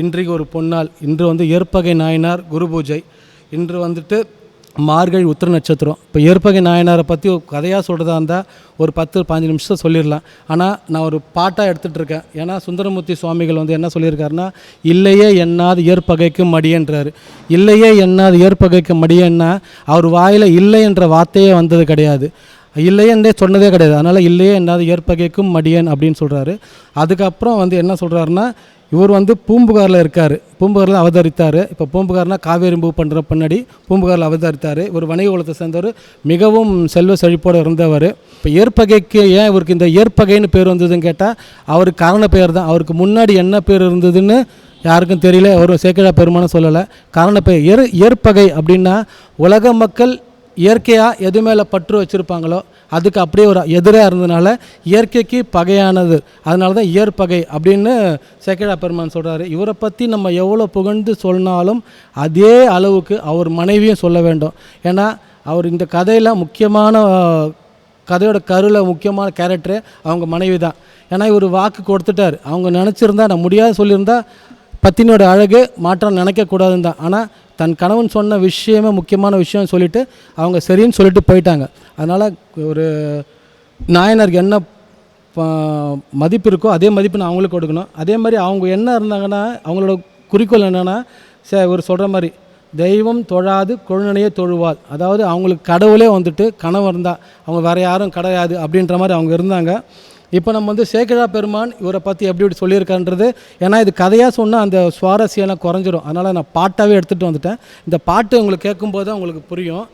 இன்றைக்கு ஒரு பொன்னால் இன்று வந்து ஏற்பகை நாயனார் குரு பூஜை. இன்று வந்துட்டு மார்கழி உத்திர நட்சத்திரம். இப்போ ஏற்பகை நாயனாரை பற்றி ஒரு கதையாக சொல்கிறதா இருந்தால் ஒரு பத்து பாஞ்சு நிமிஷம் சொல்லிடலாம். ஆனால் நான் ஒரு பாட்டாக எடுத்துகிட்டு இருக்கேன் ஏன்னா சுந்தரமூர்த்தி சுவாமிகள் வந்து என்ன சொல்லியிருக்காருன்னா இல்லையே எண்ணாது ஏற்பகைக்கு மடியன்றாரு இல்லையே எண்ணாது ஏற்பகைக்கு மடியன்னா அவர் வாயில் இல்லை என்ற வார்த்தையே வந்தது கிடையாது. இல்லையென்றே சொன்னதே கிடையாது. அதனால் இல்லையே என்னாது ஏற்பகைக்கும் மடியன் அப்படின்னு சொல்கிறாரு அதுக்கப்புறம் வந்து என்ன சொல்கிறாருன்னா இவர் வந்து பூம்புகாரில் இருக்கார். பூம்புகாரில் அவதரித்தார். இப்போ பூம்புகார்னா காவேரி பூ பண்ணுற பின்னாடி பூம்புகாரில் அவதரித்தார். இவர் வணிக குலத்தை சேர்ந்தவர். மிகவும் செல்வ செழிப்போடு இருந்தவர். இப்போ ஏற்பகைக்கு ஏன் இவருக்கு இந்த ஏற்பகைன்னு பேர் வந்ததுன்னு கேட்டால் அவருக்கு காரண பெயர் தான் அவருக்கு முன்னாடி என்ன பேர் இருந்ததுன்னு யாருக்கும் தெரியல. ஒரு சேக்கிழா பெருமானும் சொல்லலை. காரண பெயர் ஏர் ஏற்பகை அப்படின்னா உலக மக்கள் இயற்கையாக எது மேலே பற்று வச்சுருப்பாங்களோ அதுக்கு அப்படியே ஒரு எதிராக இருந்ததுனால இயற்கைக்கு பகையானது. அதனால தான் இயற்பகை அப்படின்னு சேக்கிழா பெருமான் சொல்கிறாரு இவரை பற்றி நம்ம எவ்வளோ புகழ்ந்து சொன்னாலும் அதே அளவுக்கு அவர் மனைவியும் சொல்ல வேண்டும். ஏன்னா அவர் இந்த கதையில் முக்கியமான கதையோட கருவில் முக்கியமான கேரக்டரு அவங்க மனைவி தான் ஏன்னா இவர் வாக்கு கொடுத்துட்டார். அவங்க நினச்சிருந்தா நான் முடியாது சொல்லியிருந்தா பத்தினோட அழகு மாற்றம் நினைக்கக்கூடாதுன்னு தான் ஆனால் தன் கணவன் சொன்ன விஷயமே முக்கியமான விஷயம் சொல்லிவிட்டு அவங்க சரின்னு சொல்லிட்டு போயிட்டாங்க. அதனால் ஒரு நாயனருக்கு என்ன மதிப்பு இருக்கோ அதே மதிப்பு நான் அவங்களுக்கு கொடுக்கணும். அதே மாதிரி அவங்க என்ன இருந்தாங்கன்னா அவங்களோட குறிக்கோள் என்னென்னா சரி இவர் சொல்கிற மாதிரி தெய்வம் தொழாது கொழுநனையே தொழுவாள். அதாவது அவங்களுக்கு கடவுளே வந்துட்டு கனவு இருந்தால் அவங்க வேறு யாரும் கிடையாது அப்படின்ற மாதிரி அவங்க இருந்தாங்க. இப்போ நம்ம வந்து சேகரா பெருமான் இவரை பற்றி எப்படி இப்படி சொல்லியிருக்கான்றது ஏன்னா இது கதையாக சொன்னால் அந்த சுவாரஸ்யம்லாம் குறைஞ்சிரும். அதனால் நான் பாட்டாகவே எடுத்துகிட்டு வந்துட்டேன். இந்த பாட்டு உங்களுக்கு கேட்கும்போது தான் உங்களுக்கு புரியும்.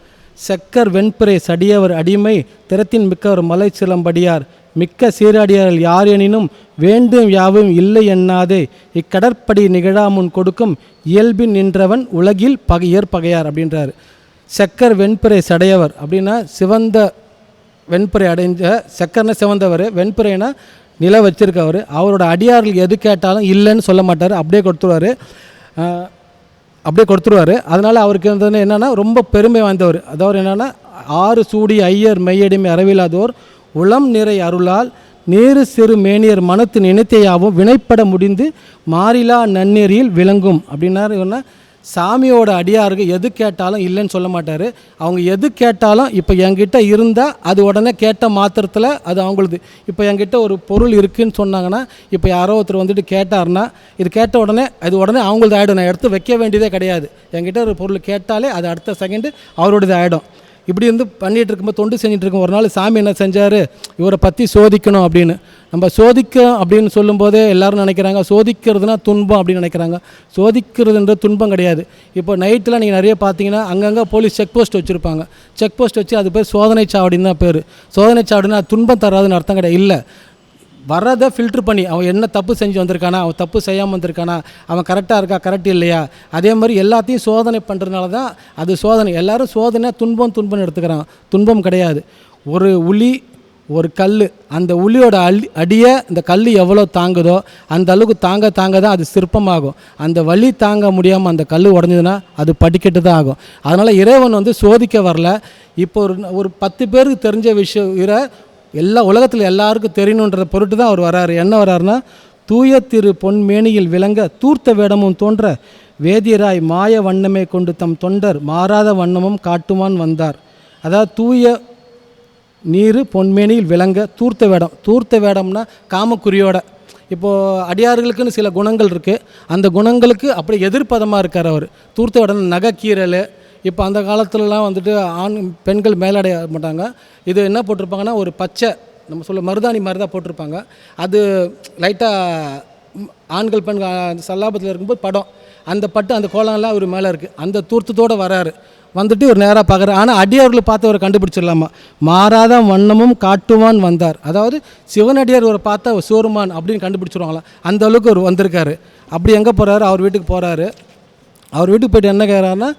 செக்கர் வெண்பிறை சடியவர் அடிமை திறத்தின் மிக்கவர் மலை சிலம்படியார். மிக்க சீராடியார்கள் யார் எனினும் வேண்டும் யாவும் இல்லை எண்ணாதே. இக்கடற்படி நிகழாமுன் கொடுக்கும் இயல்பின் நின்றவன் உலகில் பகையர் பகையார் அப்படின்றார். செக்கர் வெண்பிறை சடையவர் அப்படின்னா சிவந்த வெண்புரை அடைஞ்ச சக்கரனை சிவந்தவர் வெண்புரைனா நில வச்சிருக்கவர். அவரோட அடியார்கள் எது கேட்டாலும் இல்லைன்னு சொல்ல மாட்டார். அப்படியே கொடுத்துருவார். அப்படியே கொடுத்துருவாரு. அதனால் அவருக்கு வந்து என்னென்னா ரொம்ப பெருமை வாய்ந்தவர். அதாவது என்னென்னா ஆறு சூடி ஐயர் மெய்யடிமை அறவில்லாதோர் உளம் நிறை அருளால் நேரு சிறு மேனியர் மனத்து நினைத்தையாவும் வினைப்பட முடிந்து மாறிலா நன்னெறியில் விளங்கும். அப்படின்னா சாமியோட அடியாருக்கு எது கேட்டாலும் இல்லைன்னு சொல்ல மாட்டார். அவங்க எது கேட்டாலும் இப்போ என்கிட்ட இருந்தால் அது உடனே கேட்ட மாத்திரத்தில் அது அவங்களுது. இப்போ என்கிட்ட ஒரு பொருள் இருக்குதுன்னு சொன்னாங்கன்னா இப்போ யாரோ ஒருத்தர் வந்துட்டு கேட்டாருன்னா இது கேட்ட உடனே அது உடனே அவங்களது ஆகிடும் நான் எடுத்து வைக்க வேண்டியதே கிடையாது. என்கிட்ட ஒரு பொருள் கேட்டாலே அது அடுத்த செகண்டு அவரோடது ஆகிடும் இப்படி இருந்து பண்ணிகிட்டு இருக்கும்போது தொண்டு செஞ்சுட்டு இருக்கும். ஒரு நாள் சாமி என்ன செஞ்சார்? இவரை பற்றி சோதிக்கணும் அப்படின்னு. நம்ம சோதிக்க அப்படின்னு சொல்லும்போதே எல்லோரும் நினைக்கிறாங்க. சோதிக்கிறதுனா துன்பம் அப்படின்னு நினைக்கிறாங்க. சோதிக்கிறதுன்ற துன்பம் கிடையாது. இப்போ நைட்டில் நீங்கள் நிறைய பார்த்தீங்கன்னா அங்கங்கே போலீஸ் செக் போஸ்ட் வச்சுருப்பாங்க. செக் போஸ்ட் வச்சு அது பேர் சோதனை சாவடின்னு தான் பேர். சோதனை சாவடினா அது துன்பம் தராதுன்னு அர்த்தம் கிடையாது. இல்லை. வர்றதை ஃபில்ட்ரு பண்ணி அவன் என்ன தப்பு செஞ்சு வந்திருக்கானா அவன் தப்பு செய்யாமல் வந்திருக்கானா அவன் கரெக்டாக இருக்கா கரெக்ட் இல்லையா? அதே மாதிரி எல்லாத்தையும் சோதனை பண்ணுறதுனால தான் அது சோதனை. எல்லாரும் சோதனை துன்பம் துன்பம் எடுத்துக்கிறான். துன்பம் கிடையாது. ஒரு உளி ஒரு கல் அந்த உளியோட அள்ளி அடியை இந்த கல் எவ்வளோ தாங்குதோ அந்த அளவுக்கு தாங்க தாங்க தான் அது சிற்பமாகும். அந்த வலி தாங்க முடியாமல் அந்த கல் உடஞ்சதுன்னா அது படிக்கட்டு தான் ஆகும். அதனால் இறைவன் வந்து சோதிக்க வரல. இப்போ ஒரு ஒரு பத்து பேருக்கு தெரிஞ்ச விஷயம் இர எல்லா உலகத்தில் எல்லாருக்கும் தெரியணுன்ற பொருட்டு தான் அவர் வராரு. என்ன வராருன்னா தூய திரு பொன்மேனியில் விளங்க தூர்த்த வேடமும் தோன்ற வேதியராய் மாய வண்ணமே கொண்டு தம் தொண்டர் மாறாத வண்ணமும் காட்டுமான் வந்தார். அதாவது தூய நீர் பொன்மேனியில் விளங்க தூர்த்த வேடம் தூர்த்த வேடம்னா காமக்குறியோட. இப்போது அடியார்களுக்குன்னு சில குணங்கள் இருக்குது அந்த குணங்களுக்கு அப்படி எதிர்ப்பதமாக இருக்கார் அவர். தூர்த்த வேடம் நகைக்கீரல் இப்போ அந்த காலத்துலலாம் வந்துட்டு ஆண் பெண்கள் மேலாடை மாட்டாங்க. இது என்ன போட்டிருப்பாங்கன்னா ஒரு பச்சை நம்ம சொல்ல மருதாணி மாதிரி தான் போட்டிருப்பாங்க. அது லைட்டாக ஆண்கள் பெண்கள் சல்லாபத்தில் இருக்கும்போது படம். அந்த பட்டு அந்த கோலம்லாம் அவர் மேலே இருக்குது அந்த தூர்த்தத்தோடு வராரு. வந்துட்டு ஒரு நேராக பார்க்குறாரு ஆனால் அடியார்களை பார்த்து அவரை கண்டுபிடிச்சிடலாமா? மாறாத வண்ணமும் காட்டுவான் வந்தார். அதாவது சிவனடியார் ஒரு பார்த்தா சோறுமான் அப்படின்னு கண்டுபிடிச்சிருவாங்களாம் அந்த அளவுக்கு அவர் வந்திருக்காரு. அப்படி எங்கே போகிறாரு அவர் வீட்டுக்கு போகிறாரு அவர் வீட்டுக்கு போயிட்டு என்ன கேட்குறாருன்னா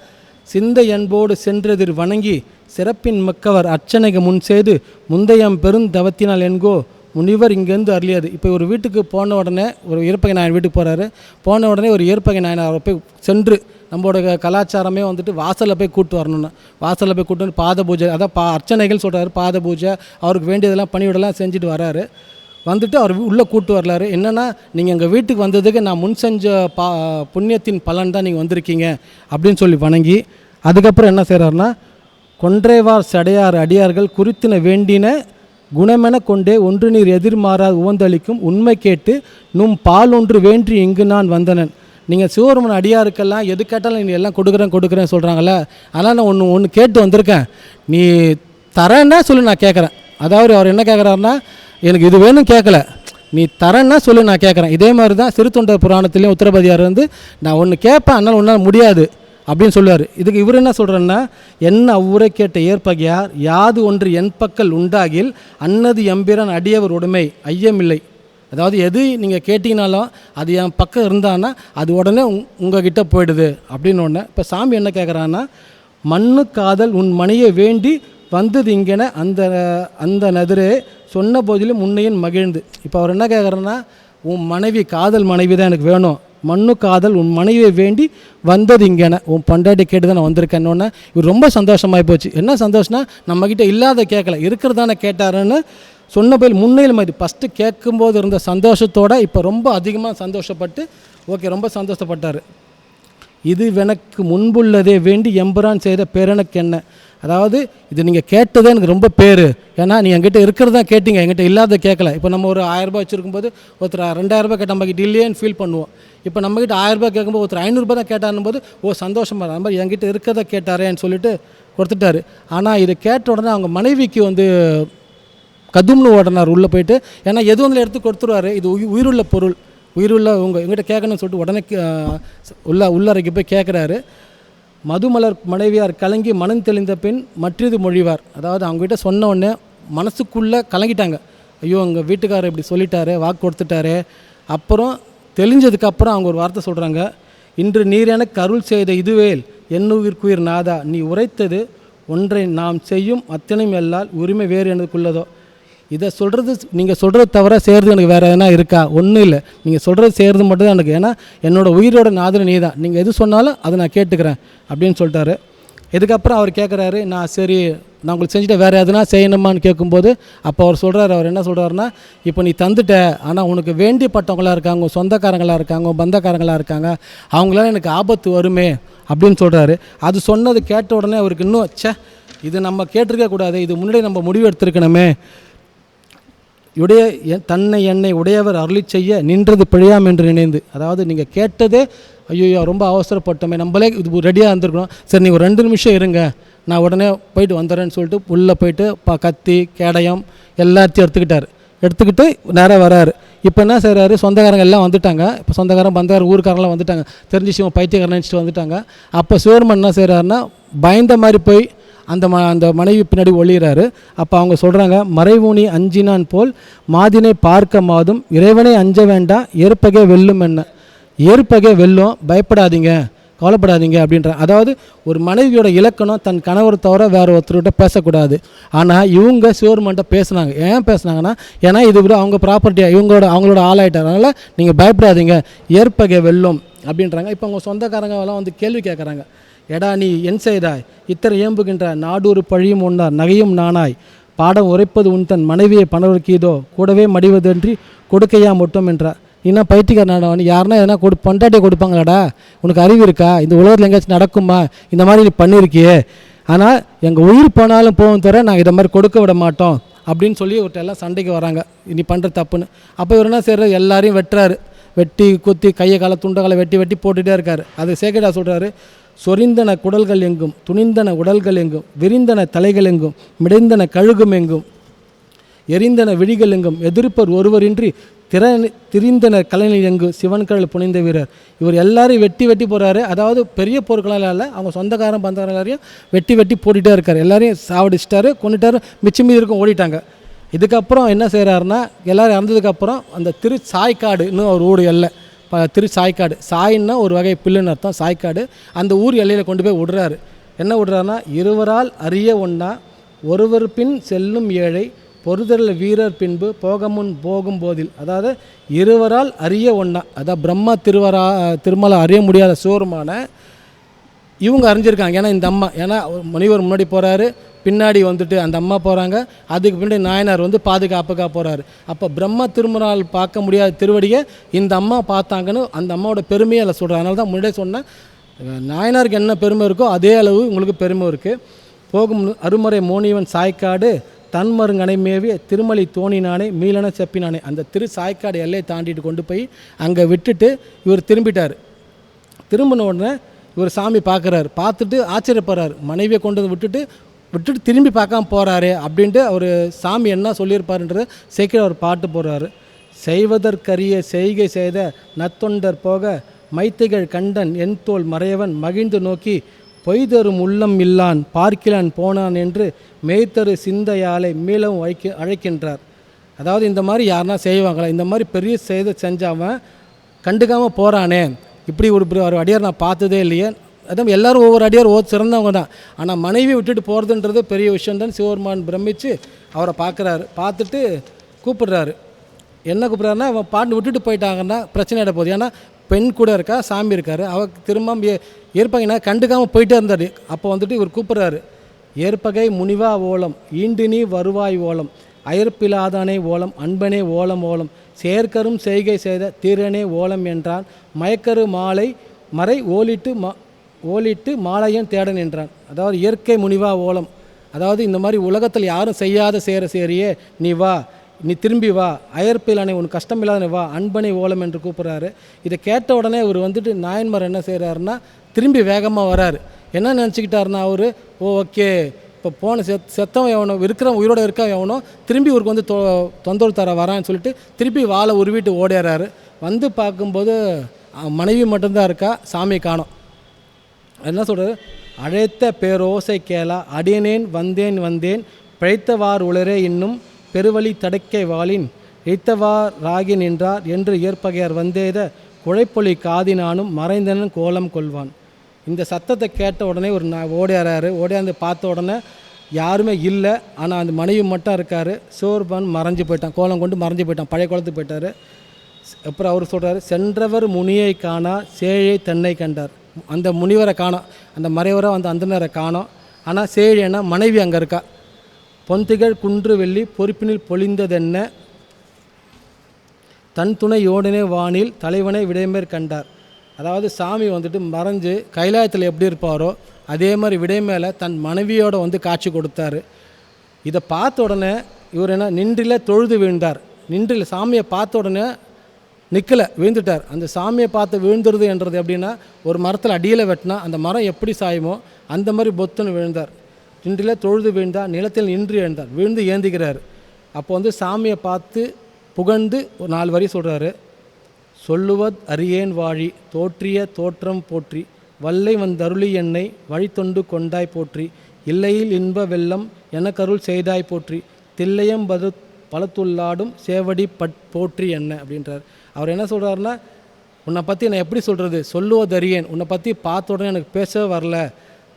சிந்தை அன்போடு சென்றதிர் வணங்கி சிறப்பின் மக்கவர் அர்ச்சனைக்கு முன் செய்து முந்தையம் பெருந்தவத்தினால் என்கோ முனிவர் இங்கேருந்து அருளியது. இப்போ ஒரு வீட்டுக்கு போன உடனே ஒரு இயற்பகை நாயன் வீட்டுக்கு போகிறாரு போன உடனே ஒரு இயற்பகை நாயன் அவரை போய் சென்று நம்மளோட கலாச்சாரமே வந்துட்டு வாசலில் போய் கூப்பிட்டு வரணும்னா. வாசலில் போய் கூப்பிட்டு வந்து பாத பூஜை அதான் பா அர்ச்சனைகள் சொல்கிறாரு பாத பூஜை அவருக்கு வேண்டியதெல்லாம் பணியோடலாம் செஞ்சுட்டு வராரு. வந்துட்டு அவர் உள்ளே கூட்டு வரலாரு என்னென்னா நீங்கள் எங்கள் வீட்டுக்கு வந்ததுக்கு நான் முன் செஞ்ச பா புண்ணியத்தின் பலன் தான் நீங்கள் வந்திருக்கீங்க அப்படின்னு சொல்லி வணங்கி அதுக்கப்புறம் என்ன செய்கிறாருன்னா கொன்றைவார் சடையார் அடியார்கள் குறித்தின வேண்டின குணமென கொண்டே ஒன்று நீர் எதிர்மாறா உவந்தளிக்கும் உண்மை கேட்டு நும் பால் ஒன்று வேண்டி இங்கு நான் வந்தனன். நீங்கள் சிவபெருமன் அடியாருக்கெல்லாம் எது கேட்டாலும் நீ எல்லாம் கொடுக்குறேன் கொடுக்குறேன்னு சொல்கிறாங்களே அதனால் நான் ஒன்று ஒன்று கேட்டு வந்திருக்கேன். நீ தரேன்னா சொல்லி நான் கேட்குறேன் அதாவது அவர் என்ன கேட்குறாருன்னா எனக்கு இது வேணும் கேட்கல நீ தரேன்னா சொல்லி நான் கேட்குறேன் இதே மாதிரி தான் சிறுத்தொண்டர் புராணத்துலேயும் உத்தரபதியார் வந்து நான் ஒன்று கேட்பேன் அதனால் ஒன்றால் முடியாது அப்படின்னு சொல்லுவார். இதுக்கு இவர் என்ன சொல்கிறேன்னா என்ன அவ்வுரை கேட்ட ஏற்பகையார் யாது ஒன்று என் பக்கல் உண்டாகில் அன்னது எம்பிரான் அடியவர் உடைமை ஐயமில்லை. அதாவது எது நீங்கள் கேட்டிங்கனாலும் அது என் பக்கம் இருந்தான்னா அது உடனே உங் உங்ககிட்ட போயிடுது. அப்படின்னு ஒன்று இப்போ சாமி என்ன கேட்குறான்னா மண்ணு காதல் உன் மணியை வேண்டி வந்தது இங்கென அந்த அந்த நதிரே சொன்ன போதிலும் உன்னையும் மகிழ்ந்து. இப்போ அவர் என்ன கேட்குறேன்னா உன் மனைவி காதல் மனைவி தான் எனக்கு வேணும். மண்ணு காதல் உன் மனைவியை வேண்டி வந்தது இங்கேன உன் பண்டாட்டி கேட்டு தான் நான் வந்திருக்கேன்னு இவர் ரொம்ப சந்தோஷமாகி போச்சு. என்ன சந்தோஷம்னா நம்மக்கிட்ட இல்லாத கேட்கல இருக்கிறதானே கேட்டாருன்னு சொன்ன போய் முன்னையில் மாதிரி ஃபஸ்ட்டு கேட்கும்போது இருந்த சந்தோஷத்தோட இப்போ ரொம்ப அதிகமாக சந்தோஷப்பட்டு ஓகே ரொம்ப சந்தோஷப்பட்டார். இது எனக்கு முன்புள்ளதே வேண்டி எம்பரான் செய்த பேரனுக்கு என்ன? அதாவது இது நீங்கள் கேட்டதே எனக்கு ரொம்ப பேர். ஏன்னா நீ என்கிட்ட இருக்கிறதா கேட்டீங்க என்கிட்ட இல்லாத கேட்கல இப்போ நம்ம ஒரு ஆயிரரூபா வச்சுருக்கும்போது ஒருத்தர் ரெண்டாயிரரூபா கேட்ட நம்மக்கிட்ட இல்லையேன்னு ஃபீல் பண்ணுவோம். இப்போ நம்மக்கிட்ட ஆயிரரூபா கேட்கும்போது ஒருத்தர் ஐநூறுரூபா தான் கேட்டாருன்னு போது ஓ சந்தோஷமாக அந்த மாதிரி என்கிட்ட இருக்கிறத கேட்டாரேன்னு சொல்லிட்டு கொடுத்துட்டாரு. ஆனால் இதை கேட்ட உடனே அவங்க மனைவிக்கு வந்து கதும்னு ஓடினார் உள்ளே போயிட்டு. ஏன்னா எது வந்து எடுத்து கொடுத்துருவாரு. இது உயி- உயிருள்ள பொருள். உயிருள்ள உங்கள் எங்கிட்ட கேட்கணும்னு சொல்லிட்டு உடனே உள்ள உள்ளறைக்கு போய் கேட்குறாரு மதுமலர் மனைவியார் கலங்கி மனம் தெளிந்த பின் மற்றது மொழிவார். அதாவது அவங்ககிட்ட சொன்ன உடனே மனசுக்குள்ளே கலங்கிட்டாங்க. ஐயோ எங்கள் வீட்டுக்காரர் இப்படி சொல்லிட்டாரு வாக்கு கொடுத்துட்டாரு. அப்புறம் தெளிஞ்சதுக்கப்புறம் அவங்க ஒரு வார்த்தை சொல்கிறாங்க இன்று நீர் எனக்கு அருள் செய்த இதுவேல் என்னுயிர்க்குயிர் நாதா. நீ உரைத்தது ஒன்றை நாம் செய்யும் அத்தனையும் எல்லால் உரிமை வேறு எனக்குள்ளதோ இதை சொல்கிறது நீங்கள் சொல்கிறது தவிர செய்கிறது எனக்கு வேறு எதனா இருக்கா? ஒன்றும் இல்லை. நீங்கள் சொல்கிறது செய்கிறது மட்டும் தான் எனக்கு. ஏன்னா என்னோடய உயிரோட நாதன் நீ தான் நீங்கள் எது சொன்னாலும் அதை நான் கேட்டுக்கிறேன் அப்படின்னு சொல்லிட்டாரு. இதுக்கப்புறம் அவர் கேட்குறாரு நான் சரி நான் உங்களுக்கு செஞ்சுட்டு வேறு எதுனா செய்யணுமான்னு கேட்கும்போது அப்போ அவர் சொல்கிறாரு அவர் என்ன சொல்கிறாருன்னா இப்போ நீ தந்துட்ட ஆனால் உனக்கு வேண்டிப்பட்டவங்களாக இருக்காங்க சொந்தக்காரங்களாக இருக்காங்க பந்தக்காரங்களாக இருக்காங்க. அவங்களால எனக்கு ஆபத்து வருமே அப்படின்னு சொல்கிறாரு அது சொன்னது கேட்ட உடனே அவருக்கு இன்னும் ச்சே இது நம்ம கேட்டிருக்க கூடாது இது முன்னாடி நம்ம முடிவு எடுத்திருக்கணுமே. உடைய தன்னை என்னை உடையவர் அருளி செய்ய நின்றது பிழையாம் என்று நினைந்து. அதாவது நீங்கள் கேட்டதே ஐயோ ரொம்ப அவசரப்பட்டோமே நம்மளே இது ரெடியாக இருந்திருக்கணும். சரி நீங்கள் ரெண்டு நிமிஷம் இருங்க. நான் உடனே போயிட்டு வந்துடுறேன்னு சொல்லிட்டு உள்ளே போயிட்டு ப கத்தி கேடயம் எல்லாத்தையும் எடுத்துக்கிட்டார். எடுத்துக்கிட்டு நேராக வராரு. இப்போ என்ன செய்கிறாரு சொந்தக்காரங்க எல்லாம் வந்துட்டாங்க. இப்போ சொந்தக்காரன் பந்தக்காரன் ஊருக்காரங்களாம் வந்துட்டாங்க. தெரிஞ்சு சிவன் பைத்தியக்காரன் நினச்சிட்டு வந்துட்டாங்க. அப்போ சிவருமன் என்ன செய்கிறாருன்னா பயந்த மாதிரி போய் அந்த ம அந்த மனைவி பின்னாடி ஒழிகிறாரு அப்போ அவங்க சொல்கிறாங்க மறைவூனி அஞ்சினான் போல் மாதினை பார்க்க மாதும் இறைவனை அஞ்ச வேண்டாம் ஏற்பகை வெல்லும் என்ன? ஏற்பகை வெல்லும் பயப்படாதீங்க கவலைப்படாதீங்க அப்படின்ற. அதாவது ஒரு மனைவியோட இலக்கணம் தன் கணவர் தவிர வேறு ஒருத்தர்கிட்ட பேசக்கூடாது. ஆனால் இவங்க சிவருமன்ட்ட பேசுனாங்க. ஏன் பேசுனாங்கன்னா ஏன்னா இது கூட அவங்க ப்ராப்பர்ட்டியாக இவங்களோட அவங்களோட ஆளாயிட்டார். அதனால் நீங்கள் பயப்படாதீங்க ஏற்பகை வெல்லும் அப்படின்றாங்க. இப்போ அவங்க சொந்தக்காரங்க எல்லாம் வந்து கேள்வி கேட்குறாங்க எடா நீ என் செய்தாய். இத்தனை ஏம்புகின்ற நாடூறு பழியும் உன்னார் நகையும் நானாய். பாடம் உரைப்பது உன் தன் மனைவியை பணவர்க்கீதோ கூடவே மடிவதன்றி கொடுக்கையா மட்டும் என்றார் நீனா பைத்தியக்காரனாடா நீ. யாருன்னா எதனா கொடு பொண்டாட்டியை கொடுப்பாங்களாடா? உனக்கு அறிவு இருக்கா? இந்த உலகத்தில் எங்கேயாச்சும் நடக்குமா? இந்த மாதிரி நீ பண்ணியிருக்கியே. ஆனால் எங்கள் உயிர் போனாலும் போகும் தவிர நாங்கள் இதை மாதிரி கொடுக்க விட மாட்டோம். அப்படின்னு சொல்லி இவர்கிட்ட எல்லாம் சண்டைக்கு வராங்க. நீ பண்ணுற தப்புன்னு. அப்போ இவர் என்ன செய்கிறார் எல்லாரையும் வெட்டுறாரு. வெட்டி குத்தி கையை காலை துண்டை காலை வெட்டி வெட்டி போட்டுகிட்டே இருக்கார். அது சேகடா சொல்கிறாரு சொரிந்தன குடல்கள் எங்கும் துணிந்தன உடல்கள் எங்கும் விரிந்தன தலைகள் எங்கும் மிடைந்தன கழுகும் எங்கும் எரிந்தன விழிகள் எங்கும் எதிர்ப்பர் ஒருவரின்றி திற திரிந்தனர் கலைஞர் எங்கு சிவன்கடல் புனிந்த வீரர். இவர் எல்லாரையும் வெட்டி வெட்டி போகிறாரு அதாவது பெரிய போர்களால் இல்லை அவங்க சொந்தக்காரன் பந்தக்காரன் எல்லாரையும் வெட்டி வெட்டி போட்டுகிட்டே இருக்கார். எல்லாரையும் சாவடிச்சிட்டாரு கொண்டுட்டாரு மிச்சம் மீதி இருக்கும் ஓடிட்டாங்க. இதுக்கப்புறம் என்ன செய்கிறாருன்னா எல்லோரும் இறந்ததுக்கப்புறம் அந்த திரு சாய்க்காடுன்னு ஒரு ஊடு எல்லை ப திரு சாய்க்காடு. சாயின்னா ஒரு வகை பில்லுன்னு அர்த்தம். சாய்க்காடு அந்த ஊர் எல்லையில் கொண்டு போய் விடுறாரு. என்ன விடுறாருன்னா இருவரால் அறிய ஒன்றா ஒருவர் பின் செல்லும் ஏழை பொறுதல் வீரர் பின்பு போகமுன் போகும் போதில். அதாவது இருவரால் அறிய ஒன்றா அதாவது பிரம்மா திருவரா திருமலை அறிய முடியாத சோறுமான இவங்க அறிஞ்சிருக்காங்க. ஏன்னா இந்த அம்மா ஏன்னா முனிவர் முன்னாடி போகிறாரு பின்னாடி வந்துட்டு அந்த அம்மா போகிறாங்க அதுக்கு பின்னாடி நாயனார் வந்து பாதுகாப்புக்காக போகிறாரு அப்போ பிரம்ம திருமணால் பார்க்க முடியாத திருவடியை இந்த அம்மா பார்த்தாங்கன்னு அந்த அம்மாவோட பெருமையை அதில் சொல்கிறார் அதனால தான் முன்னாடியே சொன்னேன். நாயனாருக்கு என்ன பெருமை இருக்கோ அதே அளவு உங்களுக்கு பெருமை இருக்குது போகும் அருமறை மோனிவன் சாய்க்காடு தன்மருங்கனை மேவிய திருமலை தோணினானே மீளன செப்பினானே. அந்த திரு சாய்க்காடு எல்லையை தாண்டிட்டு கொண்டு போய் அங்கே விட்டுட்டு இவர் திரும்பிட்டார். திரும்பின உடனே இவர் சாமி பார்க்குறாரு பார்த்துட்டு ஆச்சரியப்படுறாரு. மனைவியை கொண்டு வந்து விட்டுட்டு விட்டுட்டு திரும்பி பார்க்காம போகிறாரு அப்படின்ட்டு அவர் சாமி என்ன சொல்லியிருப்பாருன்றது சேர்க்கிற ஒரு பாட்டு போடுறாரு. செய்வதற்கரிய செய்கை செய்த நத்தொண்டர் போக மைத்தைகள் கண்டன் என் தோல் மறையவன் மகிழ்ந்து நோக்கி பொய்தரும் உள்ளம் இல்லான் பார்க்கிலான் போனான் என்று மேய்த்தரு சிந்தையாலை மீளவும் வைக்க அழைக்கின்றார். அதாவது இந்த மாதிரி யாருனா செய்வாங்களா? இந்த மாதிரி பெரிய செய்த செஞ்சவன் கண்டுக்காமல் போகிறானே இப்படி ஒரு ஒரு அடியார் நான் பார்த்ததே இல்லையே. அதான் எல்லோரும் ஒவ்வொரு அடியார் ஓ சிறந்தவங்க தான். ஆனால் மனைவி விட்டுட்டு போகிறதுன்றது பெரிய விஷயம் தான். சிவபெருமான் பிரமிச்சு அவரை பார்க்குறாரு. பார்த்துட்டு கூப்பிடுறாரு. என்ன கூப்பிட்றாருன்னா அவன் பாட்டு விட்டுட்டு போயிட்டாங்கன்னா பிரச்சனை இட போகுது. ஏன்னா பெண் கூட இருக்கா சாமி இருக்கார். அவர் திரும்ப ஏ- ஏற்பகைனா கண்டுக்காமல் போயிட்டே இருந்தார். அப்போ வந்துட்டு இவர் கூப்பிட்றாரு. ஏற்பகை முனிவா ஓலம் ஈண்டினி வருவாய் ஓலம் அயற்பிலாதானே ஓலம் அன்பனே ஓலம் ஓலம் சேர்க்கரும் செய்கை செய்த தீரனே ஓலம் என்றான். மயக்கரு மாலை மறை ஓலிட்டு மா ஓலிட்டு மாலையன் தேடன் என்றான் அதாவது இயற்கை முனிவா ஓலம். அதாவது இந்த மாதிரி உலகத்தில் யாரும் செய்யாத சேர சேரியே நீ வா நீ திரும்பி வா அயற்பிலானே உன் கஷ்டம் இல்லாத வா அன்பனை ஓலம் என்று கூப்பிட்றாரு. இதை கேட்ட உடனே இவர் வந்துட்டு நாயன்மார் என்ன செய்கிறாருன்னா திரும்பி வேகமாக வராரு. என்ன நினச்சிக்கிட்டாருன்னா அவர் ஓ ஓகே இப்போ போன செத் செத்தவன் எவனோ இருக்கிற உயிரோட இருக்க எவனோ திரும்பி ஊருக்கு வந்து தொ தொந்தரவு தர வரான்னு சொல்லிட்டு திருப்பி வாழை உருவிட்டு ஓடிடுறாரு வந்து பார்க்கும்போது மனைவி மட்டும்தான் இருக்கா சாமி காணோம். என்ன சொல்கிறது அழைத்த பேரோசை கேளா அடியனேன் வந்தேன் வந்தேன் பிழைத்தவார் உளரே இன்னும் பெருவழி தடக்கை வாளின் இழைத்தவார் ராகி நின்றார் என்று ஏற்பகையார் வந்தேத குழைப்பொலி காதினானும் மறைந்தனன் கோலம் கொள்வான். இந்த சத்தத்தை கேட்ட உடனே ஒரு நான் ஓடியாராரு. ஓடியாந்து பார்த்த உடனே யாருமே இல்லை. ஆனால் அந்த மனைவி மட்டும் இருக்கார். சோர்பான் மறைஞ்சு போயிட்டான். கோலம் கொண்டு மறைஞ்சு போயிட்டான். பழைய குளத்துக்கு போயிட்டார். அப்புறம் அவர் சொல்கிறார் சென்றவர் முனியை காணா சேழை தன்னை கண்டார். அந்த முனிவரை காணோம். அந்த மறைவரை வந்து அந்தனரை காணோம். ஆனால் சேழினா மனைவி அங்கே இருக்கா? பொந்திகள் குன்று வெள்ளி பொறுப்பினில் பொழிந்ததென்ன? தன் துணை யோடனே வானில் தலைவனை விடைமேற் கண்டார். அதாவது சாமி வந்துட்டு மறைஞ்சு கைலாயத்தில் எப்படி இருப்பாரோ அதே மாதிரி விடைமேலே தன் மனைவியோட வந்து காட்சி கொடுத்தாரு. இதை பார்த்த உடனே இவர் என்ன நின்றில தொழுது வீழ்ந்தார். நின்றில் சாமியை பார்த்த உடனே நிற்கலை விழுந்துட்டார். அந்த சாமியை பார்த்து விழுந்துருது என்றது எப்படின்னா ஒரு மரத்தில் அடியில் வெட்டினா அந்த மரம் எப்படி சாயுமோ அந்த மாதிரி பொத்துன்னு விழுந்தார். நின்றில தொழுது வீழ்ந்தார் நிலத்தில் நின்று எழுந்தார். விழுந்து ஏந்திக்கிறார். அப்போ வந்து சாமியை பார்த்து புகழ்ந்து ஒரு நாலு வரி சொல்கிறாரு சொல்லுவத் அரியேன் வாழி தோற்றிய தோற்றம் போற்றி வல்லை வந்தருளி என்னை வழித்தொண்டு கொண்டாய் போற்றி இல்லையில் இன்ப வெள்ளம் எனக்கருள் செய்தாய் போற்றி தில்லையம் பது பலத்துள்ளாடும் சேவடி பட் போற்றி என்ன அப்படின்றார். அவர் என்ன சொல்கிறாருன்னா உன்னை பற்றி நான் எப்படி சொல்கிறது சொல்லுவதறியேன் உன்னை பற்றி பார்த்த உடனே எனக்கு பேசவே வரல.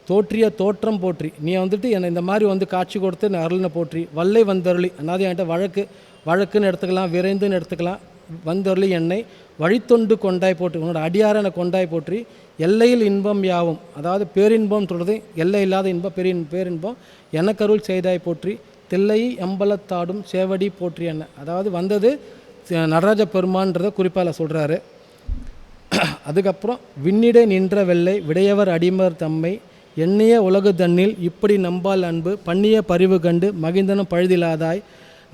தோற்றிய தோற்றம் போற்றி. நீ வந்துட்டு என்னை இந்த மாதிரி வந்து காட்சி கொடுத்து நான் போற்றி. வல்லை வந்தருளி. அதாவது என்கிட்ட வழக்கு வழக்குன்னு எடுத்துக்கலாம் விரைந்துன்னு எடுத்துக்கலாம். வந்தருளி என்னை வழித்தொண்டு கொண்டாய் போற்றி. உன்னோட அடியார என்னை கொண்டாய் போற்றி. எல்லையில் இன்பம் யாவும். அதாவது பேரின்பம் சொல்கிறது எல்லை இல்லாத இன்பம் பெரிய பேரின்பம். எனக்கருள் செய்தாய் போற்றி. தில்லை எம்பலத்தாடும் சேவடி போற்றி என்ன. அதாவது வந்தது நடராஜ பெருமான்றதை குறிப்பால் சொல்கிறாரு அதுக்கப்புறம் விண்ணிடை நின்ற வெள்ளை விடையவர் அடிமர் தம்மை எண்ணிய உலகு தன்னில் இப்படி நம்பால் அன்பு பண்ணிய பரிவு கண்டு மகிந்தனும் பழுதிலாதாய்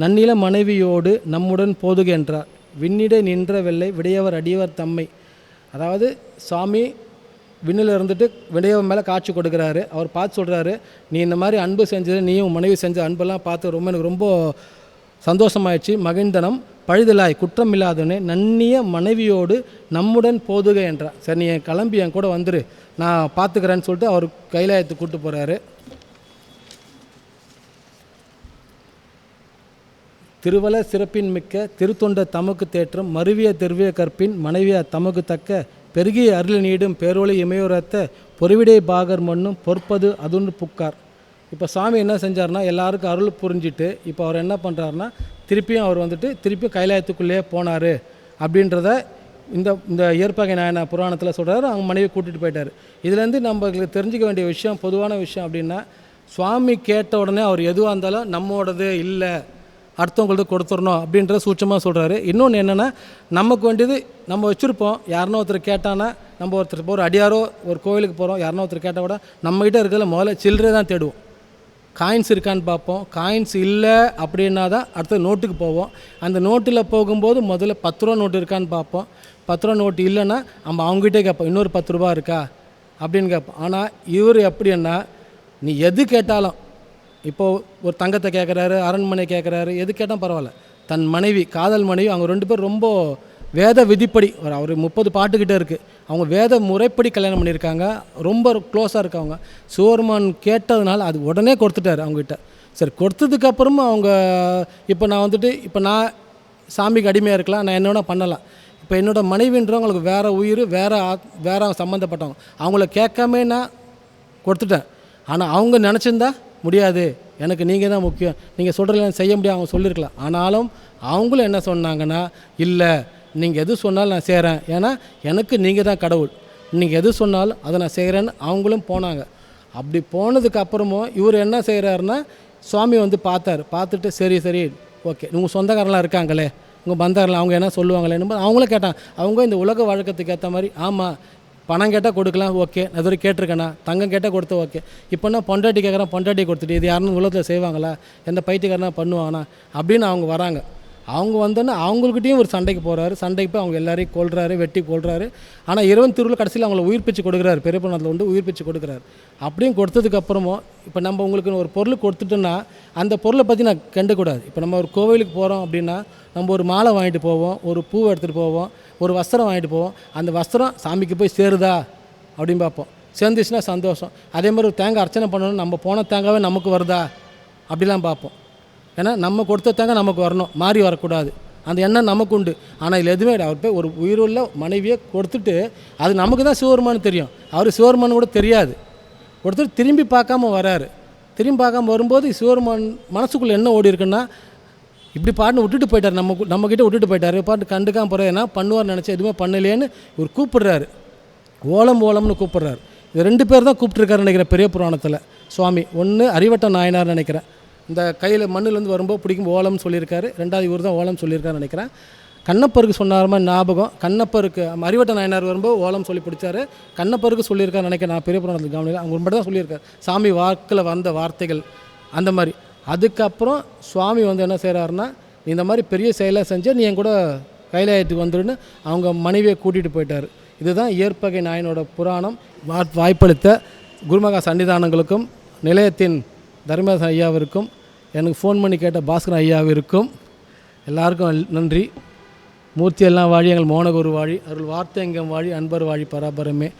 நன்னில மனைவியோடு நம்முடன் போதுகின்றார் விண்ணிடை நின்ற வெள்ளை விடையவர் அடியவர் தம்மை. அதாவது சாமி விண்ணில் இருந்துட்டு விடையவர் மேலே காட்சி கொடுக்குறாரு. அவர் பார்த்து சொல்கிறாரு நீ இந்த மாதிரி அன்பு செஞ்சது நீயும் மனைவி செஞ்ச அன்பெல்லாம் பார்த்து ரொம்ப எனக்கு ரொம்ப சந்தோஷமாயிடுச்சு. மகிழ்ந்தனம். பழுதலாய். குற்றமில்லாதவனே. நன்னிய மனைவியோடு நம்முடன் போதுக என்றான் சரி நீ கிளம்பி என் கூட வந்துரு. நான் பார்த்துக்கிறேன்னு சொல்லிட்டு அவர் கைலாயத்துக்கு கூப்பிட்டு போகிறாரு திருவல சிறப்பின் மிக்க திருத்தொண்ட தமக்கு தேற்றம் மருவிய திருவிய கற்பின் மனைவிய தமக்கு தக்க பெருகிய அருள் நீடும் பேரொளி இமையுறத்த பொறிவிடை பாகர் மண்ணும் பொற்பது அதுன்னு புக்கார். இப்போ சாமி என்ன செஞ்சார்னா எல்லாருக்கும் அருள் புரிஞ்சிட்டு இப்போ அவர் என்ன பண்ணுறாருனா திருப்பியும் அவர் வந்துட்டு திருப்பியும் கைலாயத்துக்குள்ளேயே போனார் அப்படின்றத இந்த இந்த இயற்பகை நாயன புராணத்தில் சொல்கிறாரு அவங்க மனைவி கூட்டிகிட்டு போயிட்டார். இதுலேருந்து நம்மளுக்கு தெரிஞ்சுக்க வேண்டிய விஷயம் பொதுவான விஷயம் அப்படின்னா சுவாமி கேட்ட உடனே அவர் எதுவாக இருந்தாலும் நம்மோடது இல்லை அடுத்தவங்களுக்கு கொடுத்துடணும் அப்படின்றத சூட்சமாக சொல்கிறாரு இன்னொன்று என்னென்னா நமக்கு வேண்டியது நம்ம வச்சுருப்போம். யாருனோ ஒருத்தர் கேட்டானா நம்ம ஒருத்தர் ஒரு அடியாரோ ஒரு கோவிலுக்கு போகிறோம் யாருன்னா ஒருத்தர் கேட்டால் கூட நம்மகிட்ட இருக்கிறதுல முதல்ல சில்லறை தான் தேடுவோம். காயின்ஸ் இருக்கான்னு பார்ப்போம். காயின்ஸ் இல்லை அப்படின்னா தான் அடுத்தது நோட்டுக்கு போவோம். அந்த நோட்டில் போகும்போது முதல்ல பத்து ரூபா நோட்டு இருக்கான்னு பார்ப்போம். பத்து ரூபா நோட்டு இல்லைன்னா நம்ம அவங்ககிட்டே கேட்போம் இன்னொரு பத்து ரூபா இருக்கா? அப்படின்னு கேட்போம். ஆனால் இவர் எப்படின்னா நீ எது கேட்டாலும் இப்போது ஒரு தங்கத்தை கேட்குறாரு அரண்மனை கேட்குறாரு எது கேட்டால் பரவாயில்ல. தன் மனைவி காதல் மனைவி அவங்க ரெண்டு பேரும் ரொம்ப வேத விதிப்படி ஒரு அவர் முப்பது பாட்டுக்கிட்டே இருக்குது அவங்க வேத முறைப்படி கல்யாணம் பண்ணியிருக்காங்க. ரொம்ப க்ளோஸாக இருக்காங்க சிவருமான் கேட்டதுனால அது உடனே கொடுத்துட்டாரு அவங்ககிட்ட. சரி கொடுத்ததுக்கப்புறமா அவங்க இப்போ நான் வந்துட்டு இப்போ நான் சாமிக்கு அடிமையாக இருக்கலாம் நான் என்ன பண்ணலாம். இப்போ என்னோட மனைவின்றவங்களுக்கு வேறு உயிர் வேறு ஆத் வேறு சம்மந்தப்பட்டவங்க அவங்கள கேட்காம நான் கொடுத்துட்டேன். ஆனால் அவங்க நினச்சிருந்தா முடியாது. எனக்கு நீங்கள் தான் முக்கியம். நீங்கள் சொல்கிறீங்க செய்ய முடியாது அவங்க சொல்லியிருக்கலாம் ஆனாலும் அவங்களும் என்ன சொன்னாங்கன்னா இல்லை நீங்கள் எது சொன்னாலும் நான் செய்கிறேன் ஏன்னா எனக்கு நீங்கள் தான் கடவுள். நீங்கள் எது சொன்னாலும் அதை நான் செய்கிறேன்னு அவங்களும் போனாங்க. அப்படி போனதுக்கு அப்புறமும் இவர் என்ன செய்கிறாருன்னா சுவாமி வந்து பார்த்தார். பார்த்துட்டு சரி சரி ஓகே. உங்கள் சொந்தக்காரெலாம் இருக்காங்களே. உங்கள் பந்தாரில் அவங்க என்ன சொல்லுவாங்களேன்னு அவங்களும் கேட்டான் அவங்க இந்த உலக வழக்கத்துக்கு ஏற்ற மாதிரி ஆமாம் பணம் கேட்டால் கொடுக்கலாம் ஓகே. நான் இது வரைக்கும் கேட்டிருக்கேண்ணா தங்கம் கேட்டால் கொடுத்து ஓகே. இப்போனா பொண்டாட்டி கேட்குறேன் பொண்டாட்டி கொடுத்துட்டு இது யாருன்னு உலகத்தில் செய்வாங்களா? எந்த பைத்தியக்காரனா பண்ணுவாங்கண்ணா அப்படின்னு அவங்க வராங்க. அவங்க வந்தோன்னே அவங்கக்கிட்டையும் ஒரு சண்டைக்கு போகிறாரு சண்டைக்கு போய் அவங்க எல்லாரையும் கொள்கிறாரு வெட்டி கொல்றாரு. ஆனால் இறைவன் திருவிழா கடைசியில் அவங்கள உயிர் பிச்சு கொடுக்குறாரு. பெரிய பொண்ணத்தில் வந்து உயிர் பிச்சு கொடுக்குறாரு. அப்படியும் கொடுத்ததுக்கப்புறமும் இப்போ நம்ம உங்களுக்கு ஒரு பொருள் கொடுத்துட்டோன்னா அந்த பொருளை பற்றி நான் கண்டுக்கூடாது. இப்போ நம்ம ஒரு கோவிலுக்கு போகிறோம் அப்படின்னா நம்ம ஒரு மாலை வாங்கிட்டு போவோம் ஒரு பூவை எடுத்துகிட்டு போவோம் ஒரு வஸ்திரம் வாங்கிட்டு போவோம். அந்த வஸ்திரம் சாமிக்கு போய் சேருதா? அப்படின்னு பார்ப்போம். சேர்ந்துச்சுன்னா சந்தோஷம். அதே மாதிரி ஒரு தேங்காய் அர்ச்சனை பண்ணணும் நம்ம போன தேங்காவே நமக்கு வருதா? அப்படிலாம் பார்ப்போம். ஏன்னா நம்ம கொடுத்த நமக்கு வரணும். மாறி வரக்கூடாது. அந்த எண்ணம் நமக்கு உண்டு ஆனால் இதில் எதுவுமே அவர் போய் ஒரு உயிருள்ள மனைவியை கொடுத்துட்டு அது நமக்கு தான் சிவருமானு தெரியும். அவர் சிவருமானு கூட தெரியாது. ஒருத்தர் திரும்பி பார்க்காம வராரு. திரும்பி பார்க்காம வரும்போது சிவருமான் மனசுக்குள்ளே என்ன ஓடி இருக்குன்னா இப்படி பாட்டு விட்டுட்டு போயிட்டார். நம்ம நம்மக்கிட்ட விட்டுட்டு போயிட்டார். பாட்டு கண்டுக்காம போகிற ஏன்னா பண்ணுவார் நினச்சி எதுவுமே பண்ணலையேன்னு இவர் கூப்பிடுறாரு. ஓலம் ஓலம்னு கூப்பிடுறாரு. இது ரெண்டு பேர் தான் கூப்பிட்ருக்காரு நினைக்கிறேன் பெரிய புராணத்தில். சுவாமி ஒன்று அறிவட்ட நாயனார் நினைக்கிறேன். இந்த கையில் மண்ணுலேருந்து வரும்போது பிடிக்கும் ஓலம்னு சொல்லியிருக்காரு. ரெண்டாவது இவர் தான் ஓலம் சொல்லியிருக்காருன்னு நினைக்கிறேன். கண்ணப்பருக்கு சொன்னார் மாதிரி ஞாபகம். கண்ணப்பருக்கு அறிவட்ட நாயனார் வரும்போது ஓலம் சொல்லி பிடிச்சாரு. கண்ணப்பருக்கு சொல்லியிருக்காரு நினைக்கிறேன். நான் பெரிய புராணத்தில் கவனிக்கல. அவங்க மட்டும் தான் சொல்லியிருக்காரு. சாமி வாக்கில் வந்த வார்த்தைகள் அந்த மாதிரி. அதுக்கப்புறம் சுவாமி வந்து என்ன செய்கிறாருன்னா இந்த மாதிரி பெரிய செயலை செஞ்சு நீ என் கூட கைலாயத்துக்கு வந்துடுன்னு அவங்க மனைவியை கூட்டிகிட்டு போயிட்டார். இதுதான் இயற்பகை நாயனோட புராணம். வா வாய்ப்பளித்த குருமகா சன்னிதானங்களுக்கும் நிலையத்தின் தர்மதாசன் ஐயாவிற்கும் எனக்கு ஃபோன் பண்ணி கேட்ட பாஸ்கரன் ஐயாவிற்கும் எல்லாருக்கும் நன்றி. மூர்த்தி எல்லாம் வாழி எங்கள் மோனகுரு வாழி அருள் வார்த்தை எங்கம் வாழி அன்பர் வாழி பராபரமே.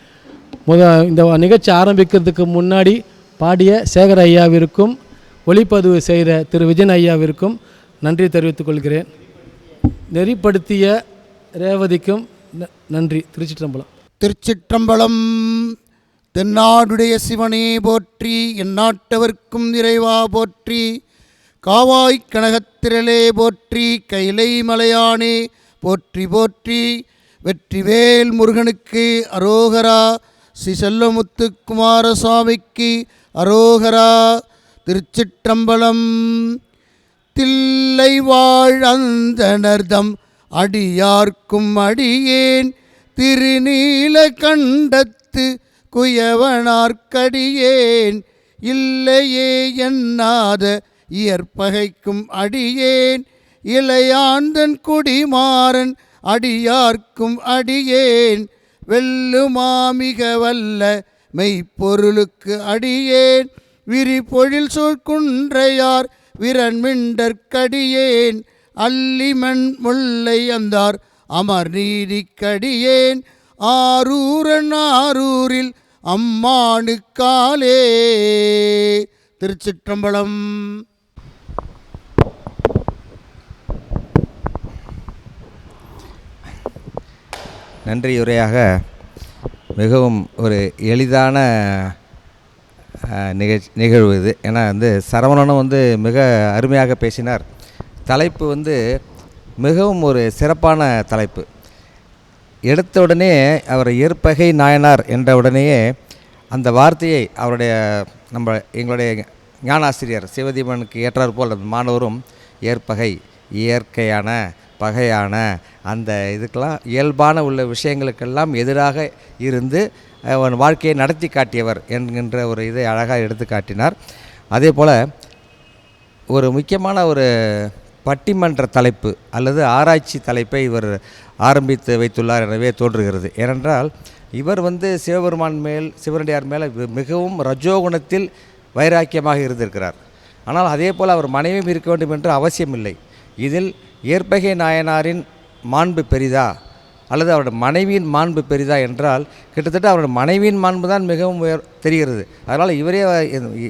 முத இந்த நிகழ்ச்சி ஆரம்பிக்கிறதுக்கு முன்னாடி பாடிய சேகர் ஐயாவிற்கும் ஒளிப்பதிவு செய்த திரு விஜயன் ஐயாவிற்கும் நன்றி தெரிவித்துக் கொள்கிறேன். நெறிப்படுத்திய ரேவதிக்கும் ந- நன்றி. திருச்சிற்றம்பலம். திருச்சிற்றம்பலம். தென்னாடுடைய சிவனே போற்றி எந்நாட்டவர்க்கும் நிறைவா போற்றி காவாய் கனகத்திரளே போற்றி கைலை மலையானே போற்றி போற்றி. வெற்றிவேல் முருகனுக்கு அரோகரா ஸ்ரீ செல்லமுத்து குமாரசுவாமிக்கு அரோகரா. திருச்சிற்றம்பலம் தில்லை வாழந்தனர்தம் அடியார்க்கும் அடியேன் திருநீல கண்டத்து குயவனார்க்கடியேன் இல்லையே எண்ணாத இயற்பகைக்கும் அடியேன் இளையாந்தன் குடிமாறன் அடியார்க்கும் அடியேன் வெல்லுமாமிக வல்ல மெய்ப்பொருளுக்கு அடியேன் விரிபொழில் சொற்குன்றையார் விரண்மிண்டற்கடியேன் அல்லிமண் முல்லை அந்தார் அமர் நீதிக்கடியேன் ஆரூரன் ஆரூரில் அம்மானுக்காலே. திருச்சிற்றம்பலம். நன்றியுரையாக மிகவும் ஒரு எளிதான நிகழ்ச்சி நிகழ்வு இது. ஏன்னா வந்து சரவணனும் வந்து மிக அருமையாக பேசினார். தலைப்பு வந்து மிகவும் ஒரு சிறப்பான தலைப்பு. எடுத்த உடனே அவர் ஏற்பகை நாயனார் என்ற உடனேயே அந்த வார்த்தையை அவருடைய நம்ம எங்களுடைய ஞானாசிரியர் சிவதீபனுக்கு ஏற்றார் போல் அந்த மாணவரும் ஏற்பகை இயற்கையான பகையான அந்த இதுக்கெல்லாம் இயல்பான உள்ள விஷயங்களுக்கெல்லாம் எதிராக இருந்து அவன் வாழ்க்கையை நடத்தி காட்டியவர் என்கின்ற ஒரு இதை அழகாக எடுத்து காட்டினார். அதே போல் ஒரு முக்கியமான ஒரு பட்டிமன்ற தலைப்பு அல்லது ஆராய்ச்சி தலைப்பை இவர் ஆரம்பித்து வைத்துள்ளார் எனவே தோன்றுகிறது. ஏனென்றால் இவர் வந்து சிவபெருமான் மேல் சிவனடியார் மேலே மிகவும் ரஜோகுணத்தில் வைராக்கியமாக இருந்திருக்கிறார். ஆனால் அதே போல் அவர் மனைவியும் இருக்க வேண்டும் என்று அவசியமில்லை. இதில் ஏற்பகை நாயனாரின் மாண்பு பெரிதா அல்லது அவருடைய மனைவியின் மாண்பு பெரிதா என்றால் கிட்டத்தட்ட அவருடைய மனைவியின் மாண்பு தான் மிகவும் தெரிகிறது. அதனால் இவரே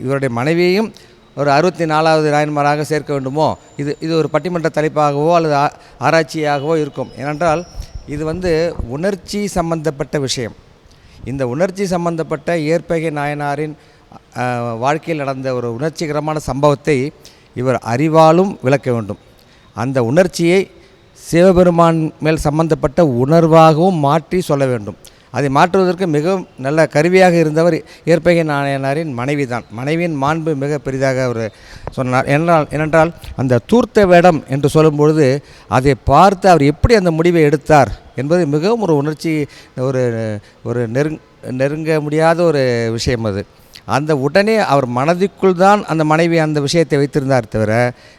இவருடைய மனைவியையும் ஒரு அறுபத்தி நாலாவது நாயன்மாராக சேர்க்க வேண்டுமோ? இது இது ஒரு பட்டிமன்ற தலைப்பாகவோ அல்லது ஆ- ஆராய்ச்சியாகவோ இருக்கும். ஏனென்றால் இது வந்து உணர்ச்சி சம்பந்தப்பட்ட விஷயம். இந்த உணர்ச்சி சம்பந்தப்பட்ட ஏற்பகை நாயனாரின் வாழ்க்கையில் நடந்த ஒரு உணர்ச்சிகரமான சம்பவத்தை இவர் அறிவாலும் விளக்க வேண்டும். அந்த உணர்ச்சியை சிவபெருமான் மேல் சம்பந்தப்பட்ட உணர்வாகவும் மாற்றி சொல்ல வேண்டும். அதை மாற்றுவதற்கு மிகவும் நல்ல கருவியாக இருந்தவர் இயற்பகை நாயனாரின் மனைவி தான் மனைவியின் மாண்பு மிக பெரிதாக அவர் சொன்னார். என்றால் ஏனென்றால் அந்த தூர்த்த வேடம் என்று சொல்லும்பொழுது அதை பார்த்து அவர் எப்படி அந்த முடிவை எடுத்தார் என்பது மிகவும் ஒரு உணர்ச்சி ஒரு ஒரு நெருங் நெருங்க முடியாத ஒரு விஷயம் அது. அந்த உடனே அவர் மனதிற்குள் தான் அந்த மனைவி அந்த விஷயத்தை வைத்திருந்தார் தவிர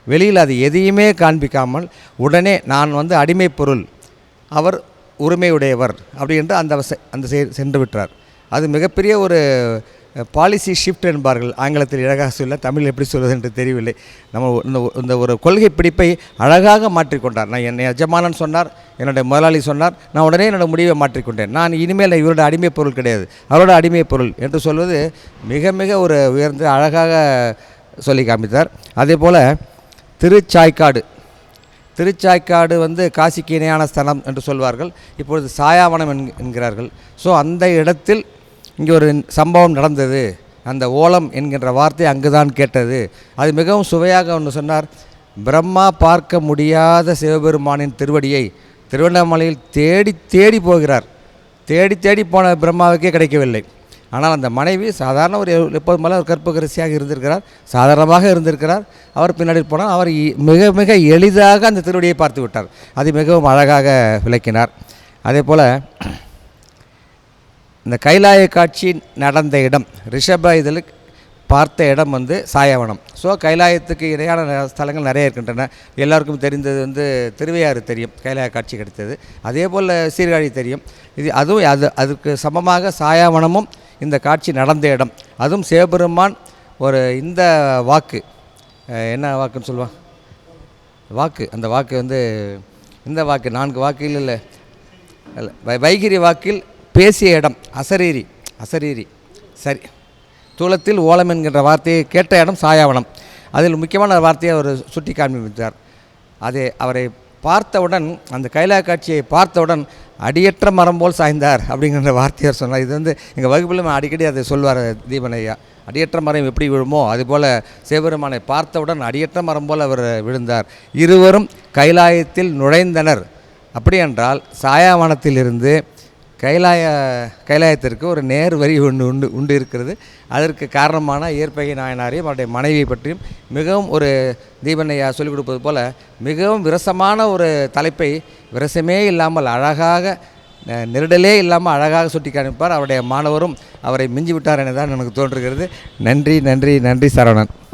வெளியில் அது எதையுமே காண்பிக்காமல் உடனே நான் வந்து அடிமை பொருள். அவர் உரிமையுடையவர் அப்படி என்று அந்த அந்த செ- சென்று விட்டார். அது மிகப்பெரிய ஒரு பாலிசி ஷிஃப்ட் என்பார்கள். ஆங்கிலத்தில் அழகாக சொல்ல தமிழ் எப்படி சொல்வது என்று தெரியவில்லை. நம்ம இந்த ஒரு கொள்கை பிடிப்பை அழகாக மாற்றிக்கொண்டார் நான் என் எஜமானன் சொன்னார் என்னுடைய முதலாளி சொன்னார் நான் உடனே என்னோட முடிவை மாற்றிக்கொண்டேன் நான் இனிமேல் இவரோட அடிமை பொருள் கிடையாது. அவரோட அடிமை பொருள் என்று சொல்வது மிக மிக ஒரு உயர்ந்து அழகாக சொல்லி காமித்தார். அதே போல் திருச்சாய்க்காடு திருச்சாய்க்காடு வந்து காசிக்கு இணையான ஸ்தலம் என்று சொல்வார்கள். இப்பொழுது சாயாவனம் என்கிறார்கள். ஸோ அந்த இடத்தில் இங்கே ஒரு சம்பவம் நடந்தது. அந்த ஓலம் என்கின்ற வார்த்தை அங்குதான் கேட்டது. அது மிகவும் சுவையாக ஒன்று சொன்னார். பிரம்மா பார்க்க முடியாத சிவபெருமானின் திருவடியை திருவண்ணாமலையில் தேடி தேடி போகிறார். தேடி தேடி போன பிரம்மாவுக்கே கிடைக்கவில்லை. ஆனால் அந்த மனைவி சாதாரண ஒரு எப்போது மேலே ஒரு இருந்திருக்கிறார் சாதாரணமாக இருந்திருக்கிறார். அவர் பின்னாடி போனால் அவர் இ- மிக மிக எளிதாக அந்த திருவடியை பார்த்து விட்டார். அது மிகவும் அழகாக விளக்கினார். அதே போல் இந்த கைலாய காட்சி நடந்த இடம் ரிஷப இதில் பார்த்த இடம் வந்து சாயவனம். ஸோ கைலாயத்துக்கு இணையான ஸ்தலங்கள் நிறைய இருக்கின்றன. எல்லாருக்கும் தெரிந்தது வந்து திருவையாறு தெரியும் கைலாய காட்சி கிடைத்தது. அதே போல் சீர்காழி தெரியும். இது அதுவும் அது அதுக்கு சமமாக சாயாவனமும் இந்த காட்சி நடந்த இடம். அதுவும் சிவபெருமான் ஒரு இந்த வாக்கு. என்ன வாக்குன்னு சொல்லுவான் வாக்கு. அந்த வாக்கு வந்து இந்த வாக்கு. நான்கு வாக்கில் இல்லை. இல்லை வைகிரி வாக்கில் பேசிய இடம். அசரீரி. அசரீரி. சரி. தூளத்தில் ஓலம் என்கின்ற வார்த்தையை கேட்ட இடம் சாயாவனம். அதில் முக்கியமான வார்த்தையை அவர் சுட்டி காண்பித்தார் அது அவரை பார்த்தவுடன் அந்த கைலா காட்சியை பார்த்தவுடன் அடியற்ற மரம் போல் சாய்ந்தார் அப்படிங்கிற வார்த்தையார் சொன்னார். இது வந்து எங்கள் வகுப்பில் அடிக்கடி அதை சொல்வார் தீபன் ஐயா. அடியற்ற மரம் எப்படி விழுமோ அதுபோல் சிவபெருமானை பார்த்தவுடன் அடியற்ற மரம் போல் அவர் விழுந்தார். இருவரும் கைலாயத்தில் நுழைந்தனர். அப்படி என்றால் சாயாவனத்திலிருந்து கைலாய கைலாயத்திற்கு ஒரு நேர் வரி ஒன்று உண்டு உண்டு இருக்கிறது. அதற்கு காரணமான இயற்பகை நாயனாரையும் அவருடைய மனைவியை பற்றியும் மிகவும் ஒரு தீபனையா சொல்லிக் கொடுப்பது போல் மிகவும் விரசமான ஒரு தலைப்பை விரசமே இல்லாமல் அழகாக நெருடலே இல்லாமல் அழகாக சுட்டி காமிப்பார் அவருடைய மாணவரும் அவரை மிஞ்சி விட்டார் என தான் எனக்கு தோன்றுகிறது. நன்றி நன்றி நன்றி சரவணன்.